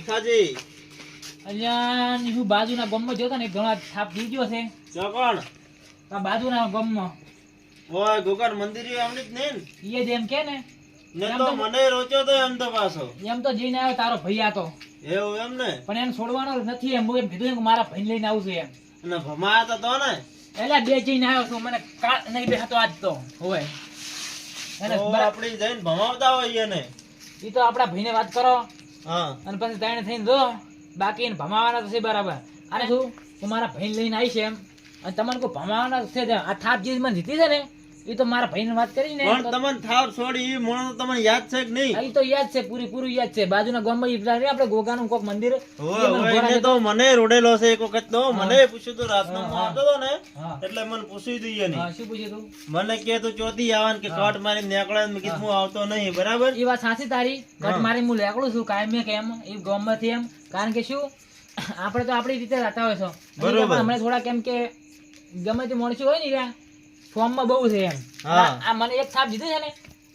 ભીખાજી. અહીંયા હું બાજુના ગમમાં જોતો ને ઘણા થાપ થઈ ગયો છે. ચોકણ કોણ? આ બાજુના ગમમાં. ઓય ગોકર મંદિર આમની જ નહીં ઈ જ એમ કે ને. ને તો મને રોચ્યો તો એમ તો પાછો. એમ તો જઈને આવ્યો તારો ભાઈ આતો એવું એમ ને? પણ એને છોડવાનો નથી એમ. હું કીધું કે મારા ભાઈ લઈને આવું છું એમ. અને ભમાયા તો તો ને? એટલે બે જઈને આવ્યો છું. મને કાળ નહીં બેસતો આજ તો. હોય. એને આપણે જઈને ભમાવતા હોય એને એ તો આપણા ભાઈને વાત કરો. હા. અને પછી તાણે થઈને જો બાકી એને ભમાવાના તો છે બરાબર. અને શું? હું મારા ભાઈ લઈને આવીશ એમ. અને તમને કોઈ ભમાવાના છે. આ થાપ જે મને જીતી છે ને? એ તો મારા ભાઈને વાત કરી ને પણ તો- તમને થાવ છોડી ઈ મોણો તો તમને યાદ છે કે નહીં? ઈ તો યાદ છે પૂરી પૂરું યાદ છે. બાજુના ગામમાં ઈ પેલા આપણે ગોગાનું કોક મંદિર હોય તો મને રોડેલો છે એક વખત તો. મને પૂછ્યું તું રાતનો હું હા. ને એટલે મને પૂછ્યું દઈએ ને શું પૂછ્યું તું? મને કે તું ચોથી આવવાનું કે કટ મારી નેકળે ને કીધું હું આવતો નહીં. બરાબર? એ વાત સાચી તારી. કટ મારી હું લેકડું છું કાયમ કે એમ એ ગામમાંથી એમ. કારણ કે શું? આપણે તો આપણી રીતે રહેતા હોય છો. બરોબર. હમણાં થોડા કેમ કે ગમે તે મોડશું હોય ને ત્યાં ફોર્મમાં બહુ છે એમ. હા. આ મને એક થાપ જીધી છે ને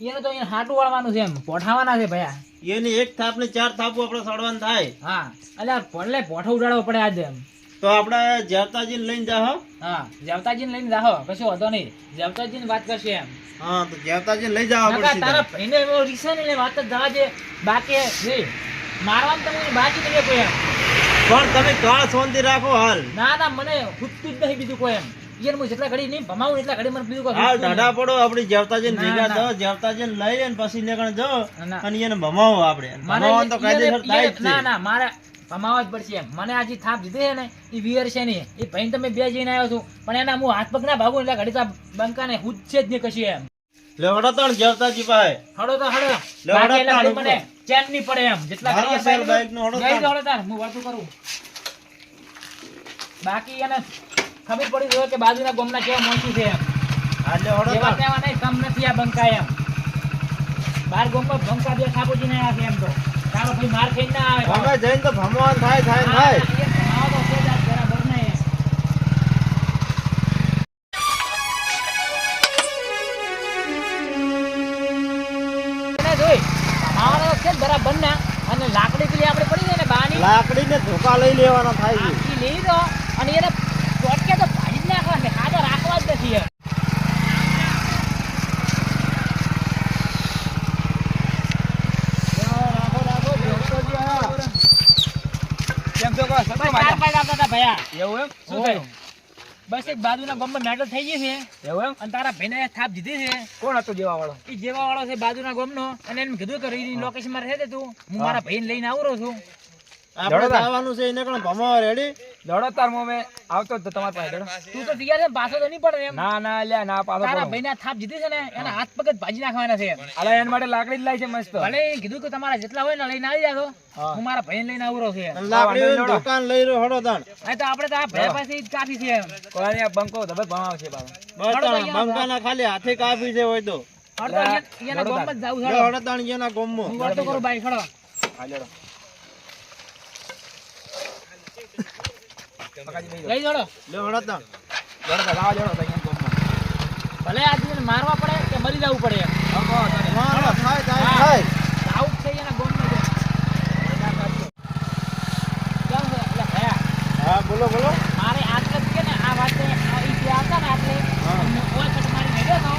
એને તો અહીંયા હાટું વાળવાનું છે એમ. પોઠાવાના છે ભયા. એની એક થાપ ને ચાર થાપુ આપણે સડવાનું થાય. હા. એટલે પડલે પોઠો ઉડાડવો પડે આજે એમ. તો આપણે જવતાજી લઈને જાહો હા જવતાજીને લઈને જાહો કશું વાંધો નહીં. જવતાજીની વાત કરશે એમ. હા તો જયતાજી લઈ જાવ તારા. ભાઈને એવો રીસે ને વાત જ જવા દે. બાકી જે મારવાનું તમને બાકી નહીં કોઈ એમ. પણ તમે કાળ શાંતિ રાખો હાલ. ના ના મને ખૂટતું જ નહીં બીજું કોઈ એમ. યાર હું જેટલા ઘડી નહીં ભમાવું એટલા ઘડી મને બીજું કોઈ હાલ પડો આપડી જવતાજી ના, ભેગા ના. થો જવતાજી લઈ અને પછી નીકળ જાઓ નહીં. અને એને ભમાવો આપણે. મારે તો કાયદેસર થાય જ ના ના મારે ભમાવા જ પડશે મને આજે થાપ દીધી છે ને એ વિયર છે નહીં એ ભાઈ તમે બે જઈને આવ્યો છું. પણ એના હું હાથ પગ ના ભાગું એટલે ઘડી તો આ બંકાને હુજશે જ નહીં કશી એમ. લે વડો તણ જવતાજી તો બાકી તાણ મને ચેન નહીં પડે એમ. જેટલા બાઈક તાણ, હું વાતું કરું. બાકી એને ખબર પડી ગયો કે બાજુના ગોમના કેવા માણસો છે એમ. એવા. તેવા નહીં કમ નથી આ બંકા એમ. બાર ગામમાં બંકા બે ઠાકોરજી ને આવે એમ તો. તારો ભાઈ માર ખાઈ ના આવે. ભમે જઈને તો ભમવાન થાય થાય થાય બરાબર ના અને લાકડી પેલી આપણે પડી જાય ને બાની? લાકડી ને ધોકા લઈ લેવાના થાય છે. લઈ દો અને એને શું ઓય. થયું બસ એક બાજુના ગામમાં મેટલ થઈ ગઈ છે એવું એમ અને તારા થાપ દીધી છે કોણ હતું જેવા વાળો એ જેવા વાળો છે બાજુના ગામનો અને એમ કીધું કે લોકેશનમાં રહે હું મારા ભાઈને લઈને આવું છું આપણે દોડો છે એને પણ ભમાવા રેડી? દોડો તાર મો આવતો તો તમારી પાસે દોડો. તું તો તૈયાર છે પાછો તો નહીં પડે એમ. ના ના લ્યા ના પાછો તારા પડો. આ થાપ જીધી છે ને એના હાથ પગ ભાજી નાખવાના છે. અલા એના માટે લાકડી જ લાવી છે મસ્ત. ભલે કીધું કે તમારા જેટલા હોય ને લઈને આવી જાજો. હું. મારા ભાઈને લઈને આવું રહ્યો છું. લાકડી દુકાન લઈ રહ્યો હળો તાણ. આ તો આપણે તો આ ભાઈ પાસે જ કાફી છે કોઈ આ બંકો ધબે ભણાવ છે બાબા બંકાના ખાલી હાથે કાપી છે હોય તો. ઈ એના જ જાવું તાણ કરું લેડો લઈ જોડો લે હળો તો જોડો તો લાવા જોડો તાર કોમ ભલે આ દીકરીને મારવા પડે કે મરી જવું પડે. એમ બંકો તારે. હા, હળો, થાય, થાય, થાય. આવું થઈ એના ગોમ ભયા, હા બોલો બોલો મારે આટલે જ કે ને આ વાત છે, આ ઈ જે આવતા ને આટલે, હા. એમને ઓય કટ મારીને હેડ્યો તો.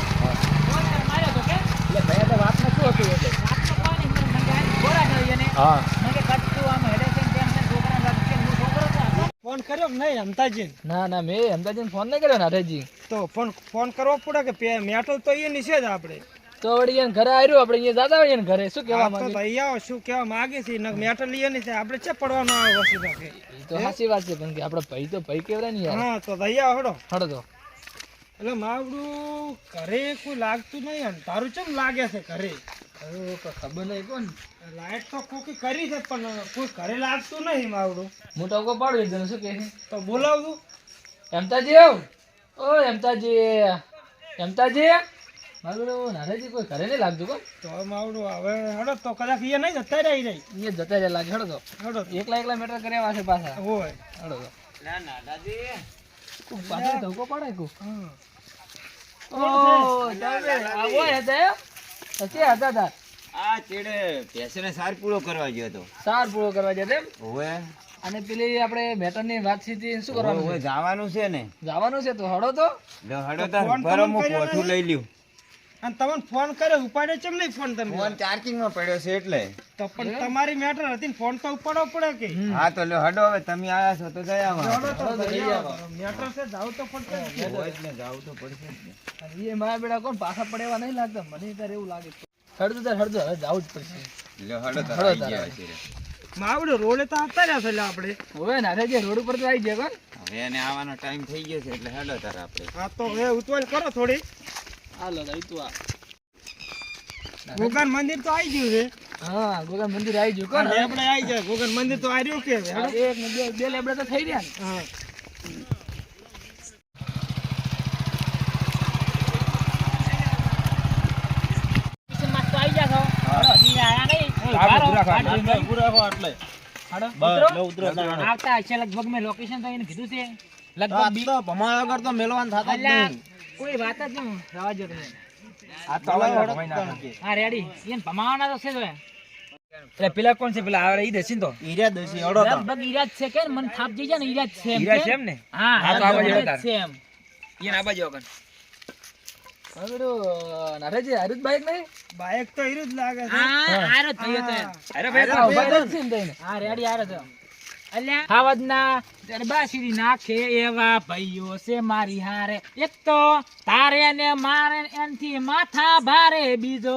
ઓય કટ માર્યો તો કે? એટલે ભાઈ તો વાતમાં શું હતું એટલે રાતનો કોઈ નહીં, મને મને આને ગોળા કર્યો એને. હા મને કે કટ તું આમ હેડે છે ને તેમ છે, છોકરાને વાત છે, હું છોકરો છું આટલો. ફોન અમતાજી ના ના મેં અમદાજી ફોન નહીં કર્યો ને તો ફોન ફોન કરવો પડે કે મેટલ તો એ નીચે જ આપણે. તો વળી એને ઘરે આવ્યું આપણે અહીંયા જતા હોઈએ ઘરે. શું કહેવા માંગે? ભાઈ આવો શું કહેવા માંગે છે? નક મેટલ લઈએ નહીં આપણે છે પડવાનો આવે વસ્તુ તો તો સાચી વાત છે પણ કે આપણે ભાઈ તો ભાઈ કેવડા નહીં હા તો ભાઈ આવો હડો. હડો તો. એટલે માવડું ઘરે કોઈ લાગતું નહીં અને તારું ચમ લાગે છે ઘરે? ખબર નહીં કોણ. લાઈટ તો કોકી કરી છે પણ કોઈ ઘરે લાગતું નહીં માવડું. હું ટોકો પાડું જણ શું કહે તો બોલાવું એમતાજી ઓ એમતાજી એમતાજી મારું એવું કોઈ ઘરે નહીં લાગતું કોણ? તો માવડું હવે હડો તો કદાચ એ નહીં જતા રહી અહીંયા જતા લાગે હડો તો. હડો એકલા એકલા મેટર કર્યા છે પાછા. હોય. હડો તો. ના ના દાદી ધોકો પાડે કું ઓ તમે આવો હતા પછી હતા તાર આ ચેડે ભેંસને સાર પૂરો કરવા ગયો હતો. સાર પૂરો કરવા ગયો તેમ ઓવે. અને પેલી આપણે મેટરની સીધી શું કરવાનું ઓવે જવાનું છે ને. જવાનું છે તો હડો તો. હડો તો ભરો હું લઈ લ્યું. અને તમને ફોન કર્યો ઉપાડ્યો છે નહીં ફોન તમે? ફોન ચાર્જિંગમાં પડ્યો છે એટલે. તો પણ તમારી મેટર હતી ને ફોન તો ઉપાડવો પડે કે? હા તો લ્યો હડો હવે તમે આયા છો તો જઈ આવો. મેટર છે જાવ તો પડશે ને. જાવ તો પડશે એ મારા બેડા કોણ પાછા પડેવા નહીં લાગતા? મને તારે એવું લાગે હળતું તાર હળતું હવે જાવ જ પડશે. લ્યો હડો તાર આવી ગયા છે માવડો રોડે તો આવતા રહ્યા છે એટલે આપણે. હવે નારે જે રોડ ઉપર તો આવી જાય કોણ? હવે એને આવવાનો ટાઈમ થઈ ગયો છે એટલે હડો તાર આપણે. હા તો હવે ઉતવાલ કરો થોડી. હાલો તો તું આ. ગોગન મંદિર તો આવી ગયું છે. હા ગોગન મંદિર આવી ગયું. કોણ આપણે આવી જાય ગોગન મંદિર તો આવ્યું કે. એક બે બે લેબડા તો થઈ રહ્યા ને. હા. આવતા હશે લગભગ મેં લોકેશન તો એને કીધું છે. લગભગ ભમાવા વગર તો મેલવાનું થતું જ નહીં. કોઈ વાત જ નહીં રવા જો તમે આ તો. હા રેડી એને ભમાવાના તો છે જો એટલે પેલા કોણ છે? પેલા આવે ઈ દેસી તો. ઈરા દેસી હળો તો. લગભગ ઈરા છે કે મને થાપ જઈ જાય ને ઈરાજ છે એમ ઈરા છે એમ ને? હા હા, તો આવા જેવા તાર. છે એમ. ઈ ના બાજુ કન હવે નારેજી હરુદ બાઈક નહીં? બાઈક તો હરુદ લાગે છે. હા આરો થયો તો અરે ભાઈ, તો છે ને હા રેડી આરો તો અલ્યા. ખાવદના દરબાશીરી નાખે એવા ભાઈઓ છે મારી હારે. એક તો તારે ને મારે એનથી માથા ભારે બીજો.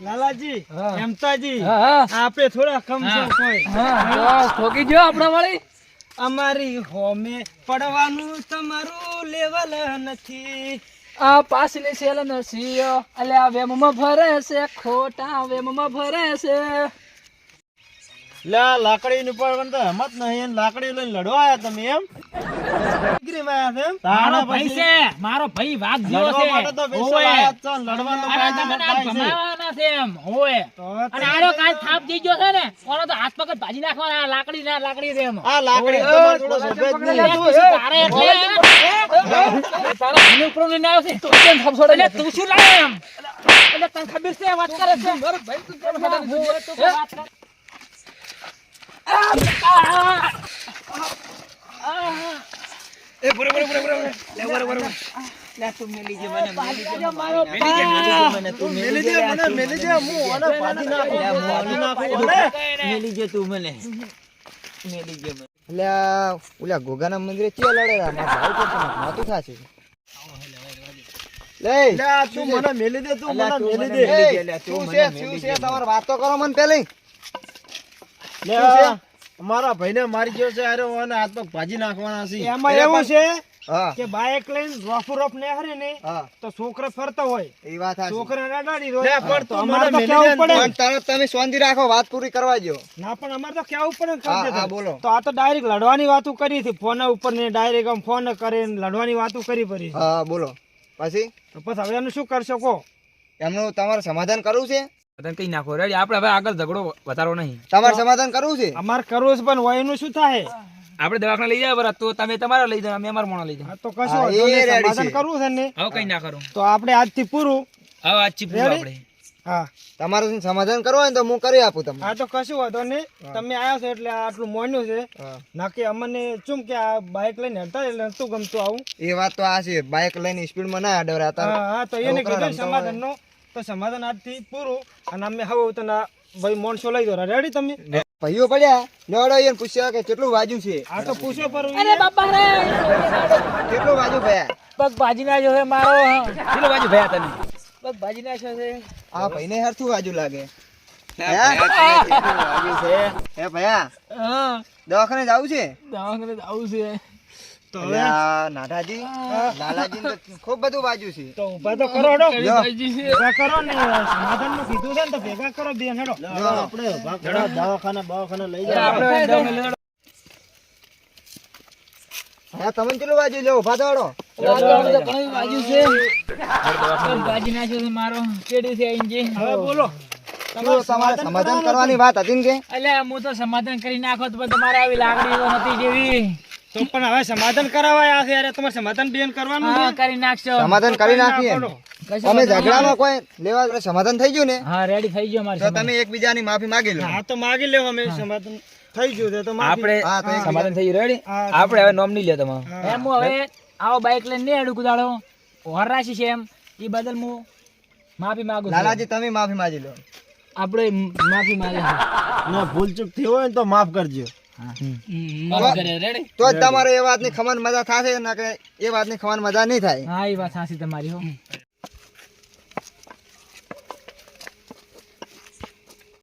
લાલાજી હેમતાજી હા હા. આપે થોડા કમ કોઈ? ઠોકી ગયો આપણા વાળી. અમારી હોમે પડવાનું તમારું લેવલ નથી. આ પાછલી સેલ નથી અલ્યા વેમમાં ભરે છે ખોટા વેમમાં ભરે છે. લે લાકડી ની પણ તો હિંમત નહીં લાકડી લઈને લડવા આયા તમે એમ? ડિગ્રીમાં આયા છો એમ? મારો ભાઈ પછી છે મારો ભાઈ વાઘ જેવો લડવા છે. લડવાનું. એમ અને કાલ થાપ જઈ ગયો ને ઓનો તો હાથ પકડ ભાજી નાખવાના લાકડી ના લાકડી છે એમ. આ લાકડી તમારે નહીં. તારે એટલે? તારો ભાઈને ઉપર લઈને આવ્યો છે. એટલે તું શું લાવે એમ? એટલે તને ખબર છે વાત કરે છે? મારો ભાઈ તું તું મેલી મને, મેલી. હું ઓલા ગોગાના મંદિરે મારા ભાઈ તો તને થાશે. લે લે તું મને મેલી દે તું મને મેલી દે. શું છે શું છે? તમારે વાતો કરો મને પેલી. અમારા ભાઈને મારી ગયો છે અરે ઓને હાથ પગ ભાજી નાખવાના છે. એમાં એવું છે કે બાઇક લઈને રોફ રોફ ને હરે ને તો છોકરા ફરતા હોય. એ વાત હાચી. છોકરાને દો. પણ તો અમારે મને તો મેલી કહેવું દે ને. પડે? તરત તમે શાંતિ રાખો વાત પૂરી કરવા દો ના પણ અમારે તો કેવું પડે હા, કરજે હા, તો. બોલો. તો આ તો ડાયરેક્ટ લડવાની વાતો કરી હતી ફોન ઉપર ને ડાયરેક્ટ આમ ફોન કરીને લડવાની વાતો કરી પડી. હા બોલો. પછી? તો પછી હવે એનું શું કરશો કો એમનું તમારે સમાધાન કરવું છે? કઈ નાખો. રેડી આપણે હવે આગળ ઝઘડો વધારો નહીં. તમારે સમાધાન કરવું છે? અમારે કરવું છે પણ હોય શું થાય? આપણે દવાખાને લઈ જાય તો તમે તમારા લઈ જાઓ અમે અમારા મોણા લઈ જાઓ. તો કશું સમાધાન કરવું છે ને? હવે કઈ ના કરું. તો આપણે આજથી પૂરું. હવે આજથી પૂરું? આપણે. હા. તમારે સમાધાન કરવું હોય ને તો હું કરી આપું તમને. હા તો કશું વાંધો નહીં. તમે આવ્યા છો એટલે આટલું મોન્યું છે. નાકે અમને શું કે આ બાઇક લઈને હતા એટલે નતું ગમતું આવું. એ વાત તો આ છે બાઇક લઈને સ્પીડમાં ના અડવરાતા હા હા તો એને કીધું સમાધાન નો તો સમાધાન આજથી પૂરું અને અમે હવે તને ભાઈ મોણસો લઈ દો રેડી તમે? ભાઈઓ પડ્યા નડો પૂછ્યા કે કેટલું વાજુ છે? આ તો પૂછ્યો પર અરે બાપા રે કેટલું વાજુ ભયા? પગ ભાજી ના છે મારો કેટલું બાજુ ભયા તને? પગ ભાજી ના છે આ ભાઈને હરથું વાજુ લાગે. હે? છે? હે ભયા? હા. દવાખાને જવું છે? દવાખાને જવું છે. તો એટલે આ લાલાજી ખૂબ બધું વાજુ છે. તો ઊભા તો કરો હેડો. લ્યો. કરો ને સમાધાનનું કીધું છે ને તો ભેગા કરો બેન હેડો. લે, આપણે ભાગ પડ્યા, લઈ જાય આપણે દવાખાને લઈ જાઓ. હા તમે કેટલું વાજુ લો ઊભા તો ઘણું બાજુ છે. પગ નાખ્યો છે મારો કેડી છે ઇન્જિન હવે બોલો. સમાધાન કરવાની? વાત હતી ને કે અલ્યા હું તો સમાધાન કરી નાખો તો તમારે આવી લાગણી નથી જેવી. તો પણ હવે સમાધાન કરાવવા છે યાર તમારે સમાધાન બેન કરવાનું હા કરી નાખશો. સમાધાન કરી નાખીએ. અમે ઝઘડામાં કોઈ લેવા સમાધાન થઈ ગયું ને? હા રેડી થઈ ગયો મારે તો તમે એકબીજાની માફી માંગી લો. હા તો માંગી લેવો અમે. સમાધાન થઈ ગયું છે તો આપણે હા તો સમાધાન થઈ ગયું. રેડી આપણે હવે નોમ નહીં લે તમારે. એમ હું હવે આવો બાઈક લઈને નહીં અડું કુદાડો ઓર છે એમ. એ બદલ હું માફી માંગુ છું. લાલાજી તમે માફી માંગી લો. આપણે માફી માંગી ના ભૂલ ચૂક થઈ હોય ને તો માફ કરજો. તો તમારે એ વાતની ખમણ મજા થશે ને કે એ વાતની ખમણ મજા નહીં થાય. હા એ વાત સાચી તમારી હો.